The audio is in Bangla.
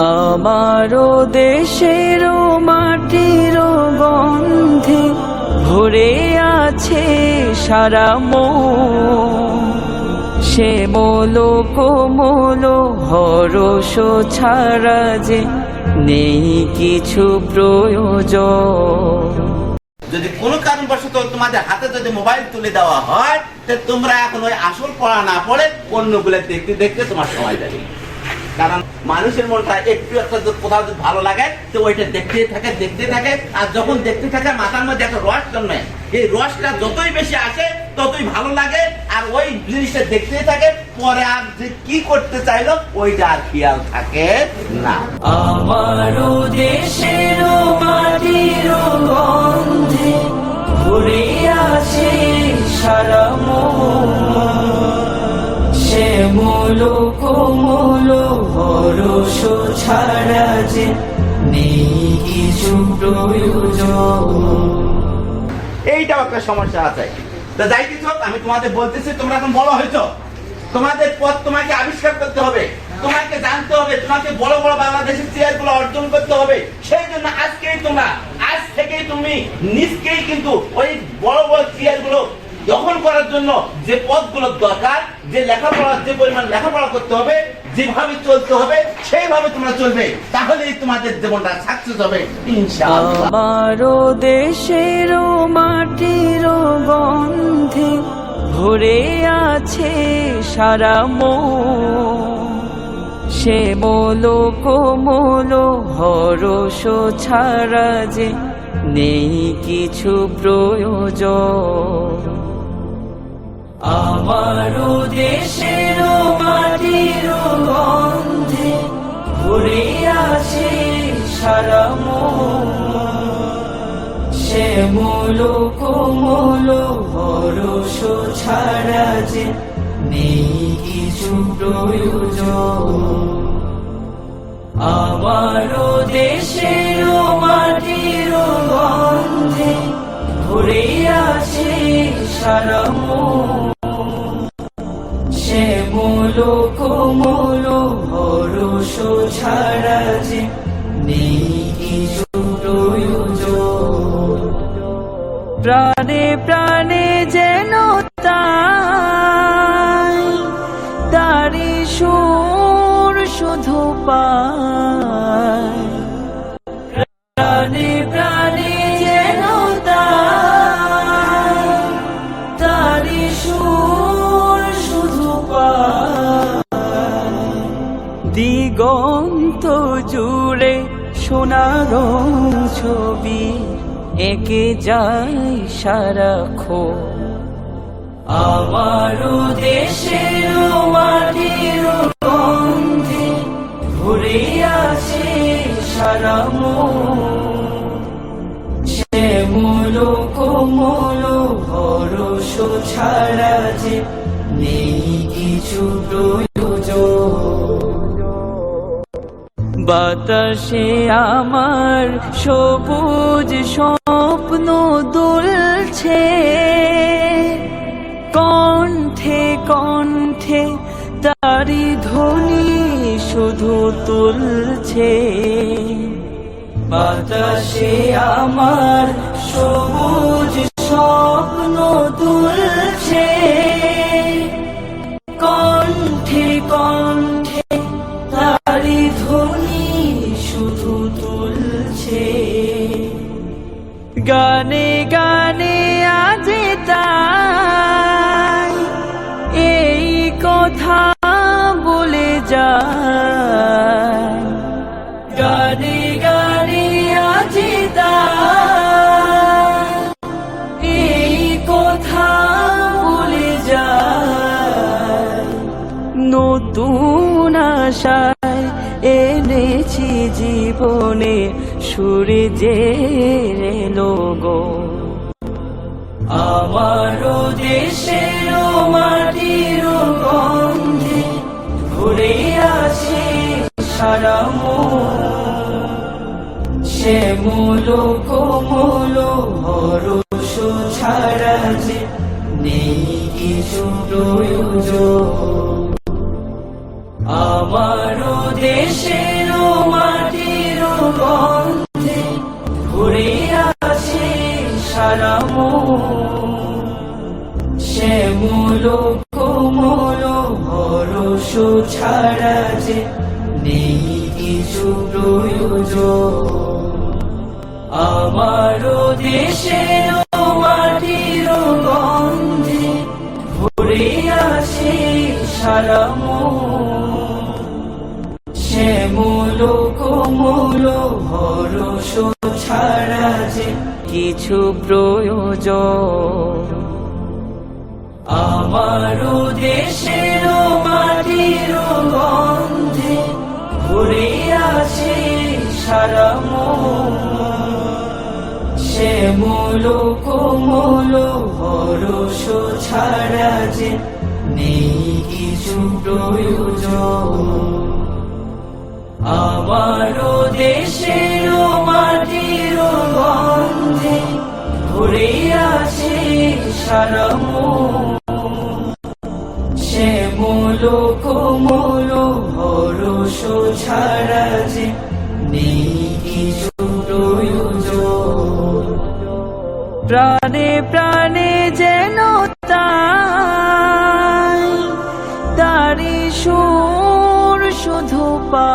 আমারও দেশের মাটির গন্ধে ভরে আছে সারা মন। সে মোলো কোমলো হরস ছাড়া যে নেই কিছু প্রয়োজন। যদি কোনো কারণবশত তোমাদের হাতে যদি মোবাইল তুলে দেওয়া হয়, তো তোমরা এখন ওই আসল পড়া না পড়ে অন্যগুলো দেখতে দেখতে তোমার সময় যাবে কারণ মানুষের মনটা একটু একটা কোথাও যদি ভালো লাগে, তো ওইটা দেখতেই থাকে দেখতে থাকে। আর যখন দেখতে থাকে, মাথার মধ্যে একটা রস জন্মে। এই রসটা যতই বেশি আসে, ততই ভালো লাগে। আর ওই জিনিসটা দেখতেই থাকে, পরে আর যে কি করতে চাইলো, ওইটা আর খেয়াল থাকে না। আমারও দেশেরও মাটির গন্ধে ভরে আছে সারা মন। সে মোলো কোমলো হরস এইটাও একটা সমস্যা আছে। তা যাই কিছু আমি তোমাদের বলতেছি, তোমরা এখন বড় হয়েছো। তোমাদের পথ তোমাকে আবিষ্কার করতে হবে। তোমাকে জানতে হবে, তোমাকে বড় বড় বাংলাদেশের চেয়ারগুলো অর্জন করতে হবে। সেই জন্য আজকেই তোমরা, আজ থেকেই তুমি নিজকেই কিন্তু ওই বড় বড় চেয়ারগুলো দখল করার জন্য যে পথগুলো দরকার, যে লেখাপড়া, যে পরিমাণ লেখাপড়া করতে হবে, যেভাবে চলতে হবে, সেইভাবে তোমরা চলবে। তাহলেই তোমাদের জীবনটা সাকসেস হবে, ইনশাআল্লাহ। দেশের মাটির গন্ধে ভরে আছে সারা মন। সে মোলো কোমলো হরস ছাড়া যে নেই কিছু প্রয়োজন। আমারও দেশের মাটির গন্ধে ঘুরে আছে সারা সে মোলো কোমলো ছাড়া যে নেই কিছু প্রয়োজন। আমারও দেশেরও মাটির গন্ধে ঘুরে আছে সারা মোলো কোমলো হরস ছাড়া যে নেই কিছু প্রয়োজন দিগন্ত জুড়ে সোনার ছবি একে যাই সারাক্ষো আমারও দেশের মাটির গন্ধে ভরে আছে সারা মন। সে মোলো কোমলো ভরস ছাড়া যে নেই কিছু বাতাসে আমার সবুজ স্বপ্ন দুলছে। কণ্ঠে কণ্ঠে তারি ধ্বনি শুধু তুলছে। বাতাসে আমার সবুজ গানে গানে তাই এই কথা বলে যায়। গানে গানে আজ এই কথা বলে যায়। নতুন আশায় এনেছি জীবনে সূর্যের লোগো আমারও দেশের মাটির গন্ধে ভরে আছে সারা সে মোলো কোমলো হরস ছাড়া যে নেই কিছু প্রয়োজন। আমারও দেশের গন্ধে শ্যামল কোমল ভরস ছাড়া যে নেই কিছু প্রয়োজন। আমারও দেশের মাটির গন্ধে ভরে আছে সারা শ্যামল কোমল ভরস ছাড়া যে কিছু প্রয়োজন। আমারও দেশের মাটির গন্ধে ভরে আছে সারা মন। শ্যামল কোমল হরস ছাড়া যে নেই কিছু প্রয়োজন। আমারও দেশের মাটির গন্ধে ভরে আছে সারা লোক মোর ভরস ছাড়া যে নেই কিছু প্রাণে প্রাণে যেন তাই তারি সুর শুধু পা